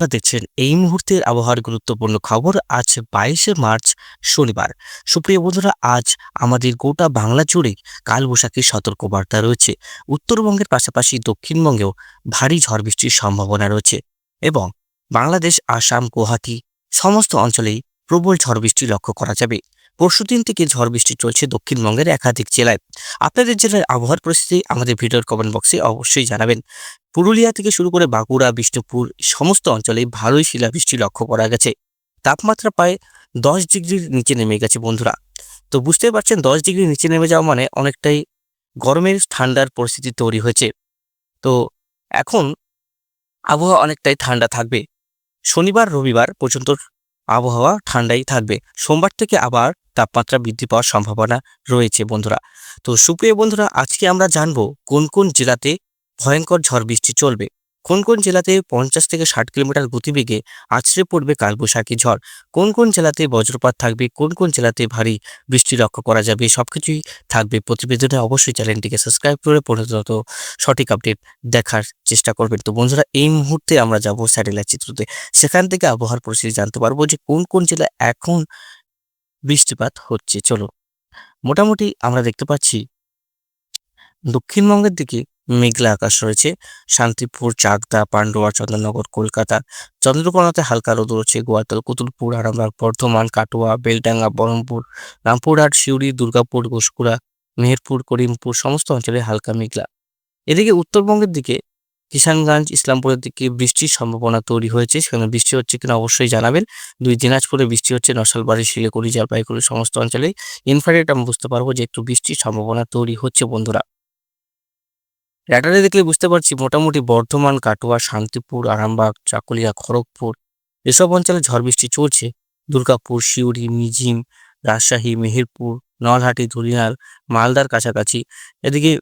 আপনারা দেখছেন এই মুহূর্তের আবহাওয়ার গুরুত্বপূর্ণ খবর আজ বাইশে মার্চ শনিবার। সুপ্রিয় বন্ধুরা, আজ আমাদের গোটা বাংলা জুড়ে কালবৈশাখীর সতর্কবার্তা রয়েছে। উত্তরবঙ্গের পাশাপাশি দক্ষিণবঙ্গেও ভারী ঝড় বৃষ্টির সম্ভাবনা রয়েছে এবং বাংলাদেশ, আসাম, গুয়াহাটি সমস্ত অঞ্চলেই প্রবল ঝড় বৃষ্টি লক্ষ্য করা যাবে। পরশুদিন থেকে ঝড় বৃষ্টি চলছে দক্ষিণবঙ্গের একাধিক জেলায়। আপনাদের জেলার আবহাওয়ার পরিস্থিতি আমাদের ভিডিওর কমেন্ট বক্সে অবশ্যই জানাবেন। পুরুলিয়া থেকে শুরু করে বাঁকুড়া, বিষ্ণুপুর সমস্ত অঞ্চলে ভালোই শিলাবৃষ্টি লক্ষ্য করা গেছে। তাপমাত্রা প্রায় দশ ডিগ্রির নিচে নেমে গেছে বন্ধুরা। তো বুঝতে পারছেন দশ ডিগ্রির নিচে নেমে যাওয়া মানে অনেকটাই গরমের ঠান্ডার পরিস্থিতি তৈরি হয়েছে। তো এখন আবহাওয়া অনেকটাই ঠান্ডা থাকবে। শনিবার, রবিবার পর্যন্ত আবহাওয়া ঠান্ডাই থাকবে। সোমবার থেকে আবার তাপমাত্রা বৃদ্ধি পাওয়ার সম্ভাবনা রয়েছে, বন্ধুরা। তো সুপ্রিয় বন্ধুরা, আজকে আমরা জানব কোন কোন জেলাতে ভয়ঙ্কর ঝড় বৃষ্টি চলবে। কোন কোন জেলাতে পঞ্চাশ থেকে ষাট কিলোমিটার গতিবেগে আছড়ে পড়বে কালবৈশাখী ঝড়। কোন কোন জেলাতে বজ্রপাত থাকবে, কোন কোন জেলাতে ভারী বৃষ্টি লক্ষ্য করা যাবে সব কিছুই থাকবে প্রতিবেদনে। অবশ্যই চ্যানেলটিকে সাবস্ক্রাইব করে প্রতিনিয়ত সঠিক আপডেট দেখার চেষ্টা করবেন। তো বন্ধুরা, এই মুহূর্তে আমরা যাব স্যাটেলাইট চিত্রতে। সেখান থেকে আবহাওয়ার পরিস্থিতি জানতে পারব যে কোন কোন জেলা এখন বৃষ্টিপাত হচ্ছে। চলো, মোটামুটি আমরা দেখতে পাচ্ছি দক্ষিণবঙ্গের দিকে মেঘলা আকাশ রয়েছে। শান্তিপুর, চাকদা, পান্ডুয়া চন্দননগর কলকাতা, চন্দ্রকোনাতে হালকা রোদ রয়েছে। গোয়াতল কুতুলপুর আরামবাগ, বর্ধমান, কাটোয়া, বেলডাঙ্গা, বহরমপুর, রামপুরহাট, সিউড়ি, দুর্গাপুর, ঘোষকুড়া, মেহেরপুর, করিমপুর, সমস্ত অঞ্চলে হালকা মেঘলা। এদিকে উত্তরবঙ্গের দিকে কিষানগঞ্জ ইসলামপুরের দিকে বৃষ্টির সম্ভাবনা তৈরি হয়েছে। সেখানে বৃষ্টি হচ্ছে কিনা অবশ্যই জানাবেন। দুই দিনাজপুরে বৃষ্টি হচ্ছে, নশালবাড়ি, শিলিগুড়ি, জলপাইগুড়ি সমস্ত অঞ্চলে। ইনফ্রারেড আমরা বুঝতে পারব যে একটু বৃষ্টির সম্ভাবনা তৈরি হচ্ছে বন্ধুরা। র্যাডারে দেখলে বুঝতে পারছি মোটামুটি বর্ধমান, কাটোয়া, শান্তিপুর, আরামবাগ, চাকুলিয়া, খড়গপুর এসব অঞ্চলে ঝড় বৃষ্টি চলছে। দুর্গাপুর, সিউড়ি মিজিম রাজশাহী, মেহেরপুর, নলহাটি ধুলিয়াল মালদার কাছাকাছি। এদিকে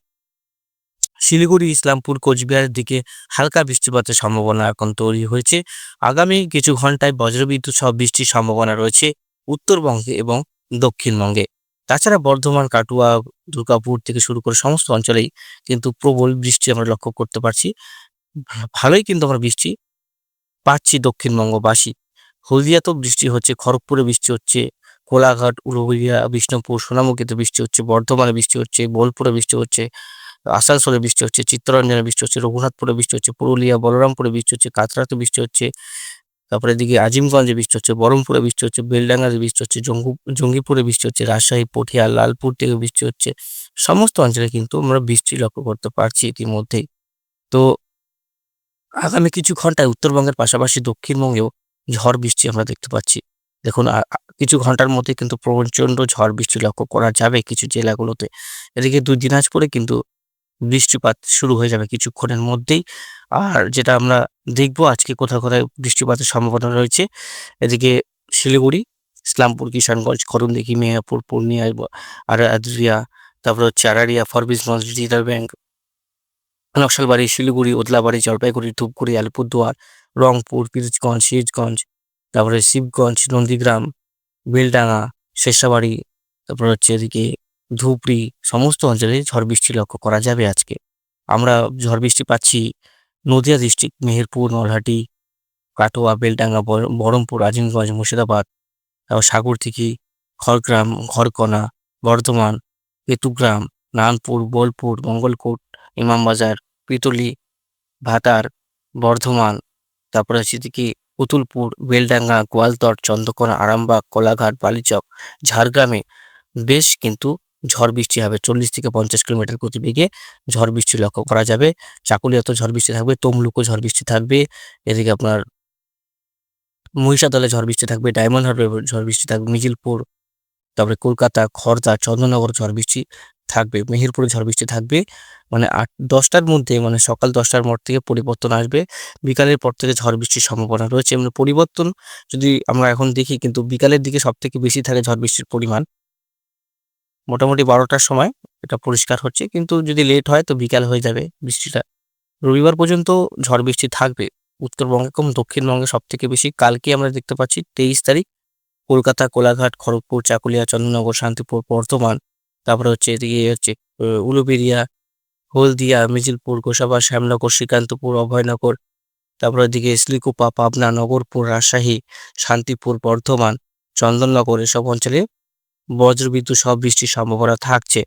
শিলিগুড়ি, ইসলামপুর, কোচবিহারের দিকে হালকা বৃষ্টিপাতের সম্ভাবনা এখন তৈরি হয়েছে। আগামী কিছু ঘন্টায় বজ্রবিদ্যুৎ সহ বৃষ্টির সম্ভাবনা রয়েছে উত্তরবঙ্গে এবং দক্ষিণবঙ্গে। তাছাড়া বর্ধমান, কাটুয়া, দুর্গাপুর থেকে শুরু করে সমস্ত অঞ্চলেই কিন্তু প্রবল বৃষ্টি আমরা লক্ষ্য করতে পারছি। ভালোই কিন্তু আমরা বৃষ্টি পাচ্ছি দক্ষিণবঙ্গবাসী। হলদিয়াতেও বৃষ্টি হচ্ছে, খড়গপুরে বৃষ্টি হচ্ছে, কোলাঘাট উলুবেড়িয়া বিষ্ণুপুর, সোনামুখীতে বৃষ্টি হচ্ছে, বর্ধমানে বৃষ্টি হচ্ছে, বোলপুরে বৃষ্টি হচ্ছে আসানসোলে বৃষ্টি হচ্ছে চিত্তরঞ্জনে বৃষ্টি হচ্ছে রঘুনাথপুরে বৃষ্টি হচ্ছে পুরুলিয়া বলরামপুরে বৃষ্টি হচ্ছে কাতরাতে বৃষ্টি হচ্ছে তারপরে এদিকে আজিমগঞ্জে বৃষ্টি হচ্ছে বহরমপুরে বৃষ্টি হচ্ছে বেলডাঙ্গাতে বৃষ্টি হচ্ছে জঙ্গু জঙ্গিপুরে বৃষ্টি হচ্ছে রাজশাহী পটিয়া লালপুর থেকে বৃষ্টি হচ্ছে সমস্ত অঞ্চলে কিন্তু আমরা বৃষ্টি লক্ষ্য করতে পারছি ইতিমধ্যেই তো আগামী কিছু ঘন্টায় উত্তরবঙ্গের পাশাপাশি দক্ষিণবঙ্গেও ঝড় বৃষ্টি আমরা দেখতে পাচ্ছি দেখুন কিছু ঘণ্টার মধ্যে কিন্তু প্রচণ্ড ঝড় বৃষ্টি লক্ষ্য করা যাবে কিছু জেলাগুলোতে এদিকে দুই দিনাজপুরে কিন্তু বৃষ্টিপাত শুরু হয়ে যাবে কিছুক্ষণের মধ্যেই। আর যেটা আমরা দেখব আজকে কোথাও কোথায় বৃষ্টিপাতের সম্ভাবনা রয়েছে, এদিকে শিলিগুড়ি, ইসলামপুর, কিষানগঞ্জ করণদিঘি মেহেরপুর, পূর্ণিয়া, আর আদ্রিয়া, তারপর হচ্ছে আরারিয়া ফরবিসগঞ্জ ডিজিটাল ব্যাংক, নকশালবাড়ি, শিলিগুড়ি, ওদলাবাড়ি, জলপাইগুড়ি, ধূপগুড়ি, আলিপুরদুয়ার, রংপুর, পিরিজগঞ্জ, সিরিজগঞ্জ, তারপরে শিবগঞ্জ, নন্দীগ্রাম, বেলডাঙ্গা, শেষাবাড়ি, তারপর হচ্ছে এদিকে ধুপড়ি, সমস্ত অঞ্চলে ঝড় বৃষ্টি লক্ষ্য করা যাবে আজকে। আমরা ঝড় বৃষ্টি পাচ্ছি নদিয়া ডিস্ট্রিক্ট, মেহেরপুর, নলহাটি, কাটোয়া, বেলডাঙ্গা বহরমপুর আজিমগঞ্জ, মুর্শিদাবাদ, তারপর সাগরদিঘি খড়গ্রাম ঘরকণা বর্ধমান পেতুগ্রাম নানপুর, বোলপুর, মঙ্গলকোট, ইমামবাজার, পিতলি ভাতার বর্ধমান, তারপরে হচ্ছে এদিকে পুতুলপুর বেলডাঙ্গা গোয়ালতর চন্দ্রকোনা, আরামবাগ, কোলাঘাট, বালিচক, ঝাড়গ্রামে বেশ কিন্তু ঝড় বৃষ্টি হবে, চল্লিশ থেকে পঞ্চাশ কিলোমিটার গতিবেগে ঝড় বৃষ্টি লক্ষ্য করা যাবে। চাকুলিয়াতেও ঝড় বৃষ্টি থাকবে, তমলুকও ঝড় বৃষ্টি থাকবে, এদিকে আপনার মহিষাদলে ঝড় বৃষ্টি থাকবে, ডায়মন্ড হারবে ঝড় বৃষ্টি থাকবে, মিজিলপুর, তারপরে কলকাতা খড়দা চন্দ্রনগর ঝড় বৃষ্টি থাকবে, মেহেরপুরে ঝড় বৃষ্টি থাকবে। মানে আট, দশটার মধ্যে মানে সকাল দশটার পর থেকে পরিবর্তন আসবে। বিকালের পর থেকে ঝড় বৃষ্টির সম্ভাবনা রয়েছে। মানে পরিবর্তন যদি আমরা এখন দেখি, কিন্তু বিকালের দিকে সব থেকে বেশি থাকে ঝড় বৃষ্টির পরিমাণ। মোটামুটি বারোটার সময় এটা পরিষ্কার হচ্ছে। কিন্তু যদি লেট হয় তো বিকাল হয়ে যাবে বৃষ্টিটা। রবিবার পর্যন্ত ঝড় বৃষ্টি থাকবে। উত্তরবঙ্গে কম দক্ষিণবঙ্গে সব থেকে বেশি। কালকে আমরা দেখতে পাচ্ছি তেইশ তারিখ কলকাতা কোলাঘাট খড়গপুর চাকুলিয়া চন্দ্রনগর শান্তিপুর বর্ধমান তারপরে হচ্ছে এদিকে হচ্ছে আহ, উলুবেড়িয়া হলদিয়া মিজিলপুর গোসাবা শ্যামনগর শ্রীকান্তপুর অভয়নগর তারপর এদিকে শ্রীকুপা পাবনা নগরপুর রাজশাহী শান্তিপুর বর্ধমান চন্দননগর এসব অঞ্চলে বজ্রবিদ্যুৎ সহ বৃষ্টির সম্ভাবনা থাকছে।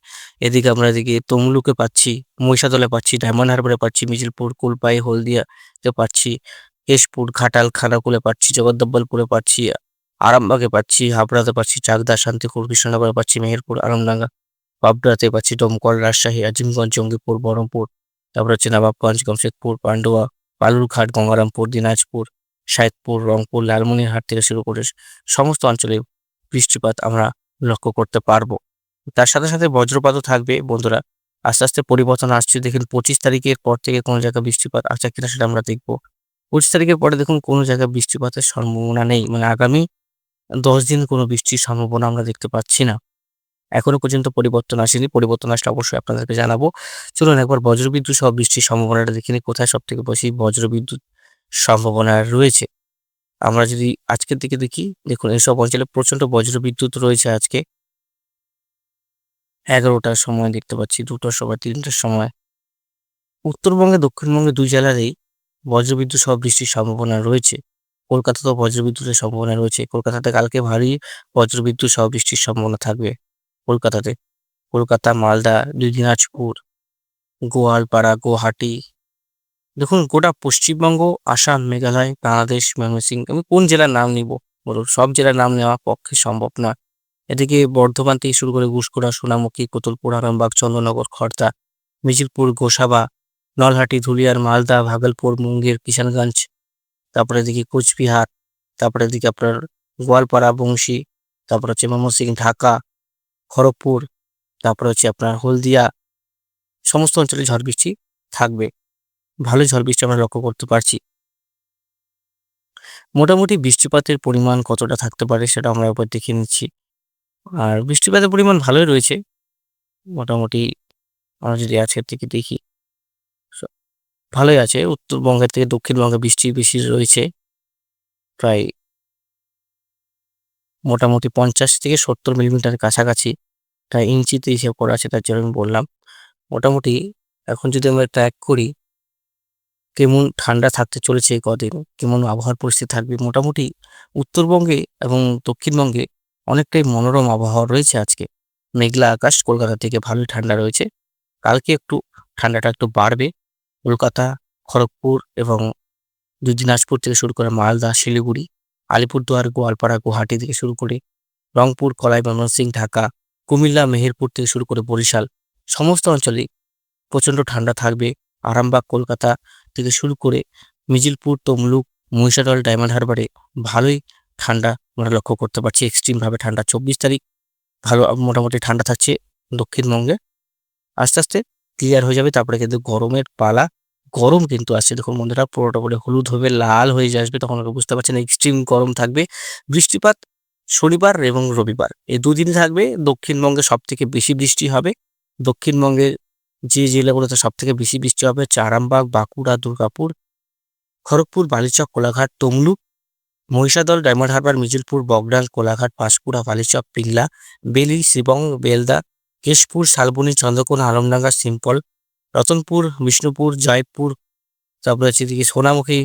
এদিকে আমরা এদিকে তমলুকে পাচ্ছি, মহিষাদলে পাচ্ছি, ডায়মন্ড হারবারে পাচ্ছি মিছিলপুর কুলপাই, হলদিয়াতে পাচ্ছি, কেশপুর, ঘাটাল, খানাকুলে পাচ্ছি জগদ্দব্বলপুরে পাচ্ছি, আরামবাগে পাচ্ছি, হাবড়াতে পাচ্ছি, চাকদা, শান্তিপুর, কৃষ্ণনগরে পাচ্ছি, মেহেরপুর, আরামডাঙ্গা, পাবনাতে পাচ্ছি দমকল রাজশাহী, আজিমগঞ্জ, জঙ্গিপুর, বহরমপুর, তারপর হচ্ছে নবাবগঞ্জ, গমশেদপুর, পান্ডুয়া, বালুরঘাট, গঙ্গারামপুর, দিনাজপুর, সাইদপুর, রংপুর, লালমনিরহাট থেকে শুরু করে সমস্ত অঞ্চলে বৃষ্টিপাত আমরা লক্ষ্য করতে পারব। তার সাথে সাথে বজ্রপাতও থাকবে, বন্ধুরা। আস্তে আস্তে পরিবর্তন আসছে। দেখুন, পঁচিশ তারিখের পর থেকে কোনো জায়গায় বৃষ্টিপাত আসছে কিনা সেটা আমরা দেখব। পঁচিশ তারিখের পরে দেখুন, কোনো জায়গায় বৃষ্টিপাতের সম্ভাবনা নেই। মানে আগামী দশ দিন কোনো বৃষ্টির সম্ভাবনা আমরা দেখতে পাচ্ছি না। এখনও পর্যন্ত পরিবর্তন আসেনি। পরিবর্তন আসলে অবশ্যই আপনাদেরকে জানাব। চলুন একবার বজ্রবিদ্যুৎ সহ বৃষ্টির সম্ভাবনাটা দেখে নিই। কোথায় সব থেকে বেশি বজ্রবিদ্যুৎ সম্ভাবনা রয়েছে? আমরা যদি আজকের দিকে দেখি, দেখুন এইসব অঞ্চলে প্রচণ্ড বজ্রবিদ্যুৎ রয়েছে আজকে। এগারোটার সময় দেখতে পাচ্ছি, দুটোর সময়, তিনটার সময়। উত্তরবঙ্গে, দক্ষিণবঙ্গে দুই জেলাতেই বজ্রবিদ্যুৎ সহ বৃষ্টির সম্ভাবনা রয়েছে। কলকাতাতেও বজ্রবিদ্যুতের সম্ভাবনা রয়েছে। কলকাতাতে কালকে ভারী বজ্রবিদ্যুৎ সহ বৃষ্টির সম্ভাবনা থাকবে কলকাতাতে। কলকাতা, মালদা দিনাজপুর, গোয়ালপাড়া, গুয়াহাটি দেখুন, গোটা পশ্চিমবঙ্গ, আসাম, মেঘালয়, বাংলাদেশ, ময়মনসিংহ, আমি কোন জেলার নাম নিব? বলুন, সব জেলার নাম নেওয়া পক্ষে সম্ভব না। এদিকে বর্ধমান থেকে শুরু করে ঘুষকোড়া সোনামুখী, কোতুলপুর, আরামবাগ, চন্দ্রনগর খড়দা মিছিলপুর গোসাবা, নলহাটি, ধুলিয়ার, মালদা, ভাগলপুর, মুঙ্গের, কিষানগঞ্জ, তারপরে এদিকে কোচবিহার, তারপরে এদিকে আপনার গোয়ালপাড়া, বংশী, তারপর হচ্ছে ময়মনসিংহ, ঢাকা, খড়গপুর, তারপরে হচ্ছে আপনার হলদিয়া, সমস্ত অঞ্চলে ঝড় বৃষ্টি থাকবে। ভালো ঝড় বৃষ্টি আমরা লক্ষ্য করতে পারছি। মোটামুটি বৃষ্টিপাতের পরিমাণ কতটা থাকতে পারে সেটা আমরা একবার দেখে নিচ্ছি। আর বৃষ্টিপাতের পরিমাণ ভালোই রয়েছে। মোটামুটি আমরা যদি আজকের থেকে দেখি ভালোই আছে। উত্তরবঙ্গের থেকে দক্ষিণবঙ্গে বৃষ্টি বেশি রয়েছে। প্রায় মোটামুটি পঞ্চাশ থেকে সত্তর মিলিমিটার কাছাকাছি। প্রায় ইঞ্চিতে হিসেব করা আছে, তার জন্য আমি বললাম। মোটামুটি এখন যদি আমরা ট্র্যাক করি কেমন ঠান্ডা থাকতে চলেছে কদিন, কেমন আবহাওয়ার পরিস্থিতি থাকবে, মোটামুটি উত্তরবঙ্গে এবং দক্ষিণবঙ্গে অনেকটাই মনোরম আবহাওয়া রয়েছে আজকে। মেঘলা আকাশ, কলকাতা থেকে ভালোই ঠান্ডা রয়েছে। কালকে একটু ঠান্ডাটা একটু বাড়বে। কলকাতা, খড়গপুর এবং দিনাজপুর থেকে শুরু করে মালদা, শিলিগুড়ি, আলিপুরদুয়ার, গোয়ালপাড়া, গুয়াহাটি থেকে শুরু করে রংপুর, কলাই ময়মনসিংহ ঢাকা, কুমিল্লা, মেহেরপুর থেকে শুরু করে বরিশাল, সমস্ত অঞ্চলেই প্রচণ্ড ঠান্ডা থাকবে। আরামবাগ, কলকাতা থেকে শুরু করে মিজিলপুর, তমলুক, মহিষাদল, ডায়মন্ড হারবারে ভালোই ঠান্ডা আমরা লক্ষ্য করতে পারছি। এক্সট্রিমভাবে ঠান্ডা। চব্বিশ তারিখ ভালো, মোটামুটি ঠান্ডা থাকছে দক্ষিণবঙ্গে। আস্তে আস্তে ক্লিয়ার হয়ে যাবে। তারপরে কিন্তু গরমের পালা। গরম কিন্তু আসছে। দেখুন বন্ধুরা, পুরোটা বলে হলুদ হবে, লাল হয়ে আসবে, তখন বুঝতে পারছেন এক্সট্রিম গরম থাকবে। বৃষ্টিপাত শনিবার এবং রবিবার। এই দুদিন থাকবে। দক্ষিণবঙ্গে সব থেকে বেশি বৃষ্টি হবে। দক্ষিণবঙ্গের যে জেলাগুলোতে সব থেকে বেশি বৃষ্টি হবে হচ্ছে আরামবাগ বাঁকুড়া, দুর্গাপুর, খড়গপুর, বালিচক, কোলাঘাট, তমলুক, মহিষাদল, ডায়মন্ড হারবার মিজিলপুর বগডাল, কোলাঘাট, পাঁশকুড়া, বালিচক, পিংলা, বেলি, শিবং, বেলদা, কেশপুর, শালবনী, চন্দ্রকোনা, আলমডাঙ্গা, সিম্পল, রতনপুর, বিষ্ণুপুর, জয়পুর, তারপরে হচ্ছে এদিকে সোনামুখী,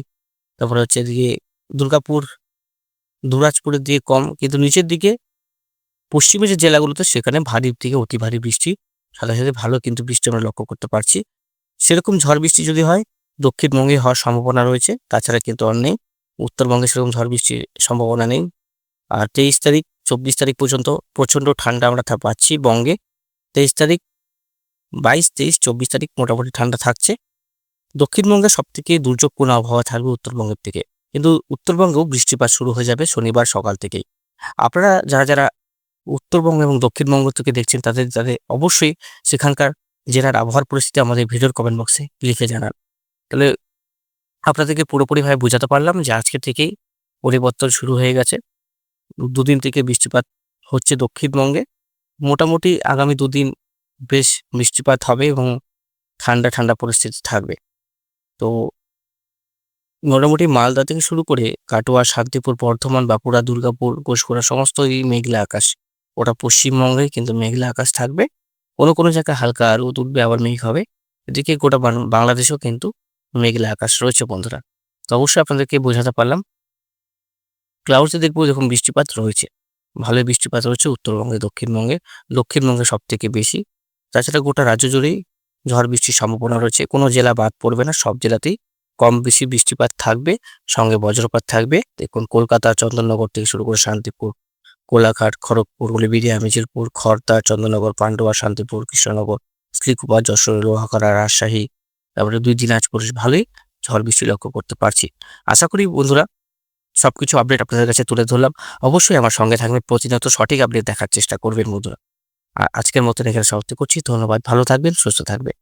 তারপরে হচ্ছে এদিকে দুর্গাপুর, দুরাজপুরের দিকে কম, কিন্তু নিচের দিকে পশ্চিমে যে জেলাগুলোতে সেখানে ভারী থেকে অতি ভারী বৃষ্টি সাথে সাথে ভালো কিন্তু বৃষ্টি আমরা লক্ষ্য করতে পারছি। সেরকম ঝড় বৃষ্টি যদি হয়, দক্ষিণবঙ্গে হওয়ার সম্ভাবনা রয়েছে, তাছাড়া কিন্তু আর নেই। উত্তরবঙ্গে সেরকম ঝড় বৃষ্টির সম্ভাবনা নেই। আর তেইশ তারিখ, চব্বিশ তারিখ পর্যন্ত প্রচণ্ড ঠান্ডা আমরা পাচ্ছি বঙ্গে। তেইশ তারিখ, বাইশ, তেইশ, চব্বিশ তারিখ মোটামুটি ঠান্ডা থাকছে। দক্ষিণবঙ্গে সব থেকে দুর্যোগপূর্ণ আবহাওয়া থাকবে উত্তরবঙ্গের থেকে কিন্তু উত্তরবঙ্গেও বৃষ্টিপাত শুরু হয়ে যাবে শনিবার সকাল থেকেই। আপনারা যারা যারা উত্তরবঙ্গ এবং দক্ষিণবঙ্গ থেকে দেখছেন তাদের তাদের অবশ্যই সেখানকার জেলার আবহাওয়ার পরিস্থিতি আমাদের ভিডিওর কমেন্ট বক্সে লিখে জানান। তাহলে আপনাদেরকে পুরোপুরিভাবে বোঝাতে পারলাম যে আজকে থেকেই পরিবর্তন শুরু হয়ে গেছে। দুদিন থেকে বৃষ্টিপাত হচ্ছে দক্ষিণবঙ্গে। মোটামুটি আগামী দুদিন বেশ বৃষ্টিপাত হবে এবং ঠান্ডা ঠান্ডা পরিস্থিতি থাকবে। তো মোটামুটি মালদা থেকে শুরু করে কাটোয়া, শান্তিপুর, বর্ধমান, বাঁকুড়া, দুর্গাপুর ঘোষকোড়া সমস্ত এই মেঘলা আকাশ। ওটা পশ্চিমবঙ্গে কিন্তু মেঘলা আকাশ থাকবে। কোনো কোনো জায়গায় হালকা রোদ উঠবে, আবার মেঘ হবে। এদিকে গোটা বাংলাদেশেও কিন্তু মেঘলা আকাশ রয়েছে বন্ধুরা। তো অবশ্যই আপনাদেরকে বোঝাতে পারলাম। ক্লাউডসে দেখব যখন বৃষ্টিপাত রয়েছে। ভালোই বৃষ্টিপাত রয়েছে উত্তরবঙ্গে, দক্ষিণবঙ্গে। দক্ষিণবঙ্গে সব থেকে বেশি। তাছাড়া গোটা রাজ্য জুড়েই ঝড় বৃষ্টির সম্ভাবনা রয়েছে। কোনো জেলা বাদ পড়বে না, সব জেলাতেই কম বেশি বৃষ্টিপাত থাকবে। সঙ্গে বজ্রপাত থাকবে। দেখুন, কলকাতা, চন্দননগর থেকে শুরু করে শান্তিপুর কোলাঘাট খড়গপুর উলিবিড়িয়া মিছিলপুর খড়দা চন্দননগর পান্ডুয়া, শান্তিপুর, কৃষ্ণনগর, শ্রীকুপা, যশোর লোহাকারা রাজশাহী, তারপরে দুই দিনাজপুর ভালোই ঝড় বৃষ্টি লক্ষ্য করতে পারছি। আশা করি বন্ধুরা সব কিছু আপডেট আপনাদের কাছে তুলে ধরলাম। অবশ্যই আমার সঙ্গে থাকবে প্রতিনিয়ত সঠিক আপডেট দেখার চেষ্টা করবেন বন্ধুরা। আর আজকের মতন এখানে সমাপ্তি করছি। ধন্যবাদ। ভালো থাকবেন, সুস্থ থাকবেন।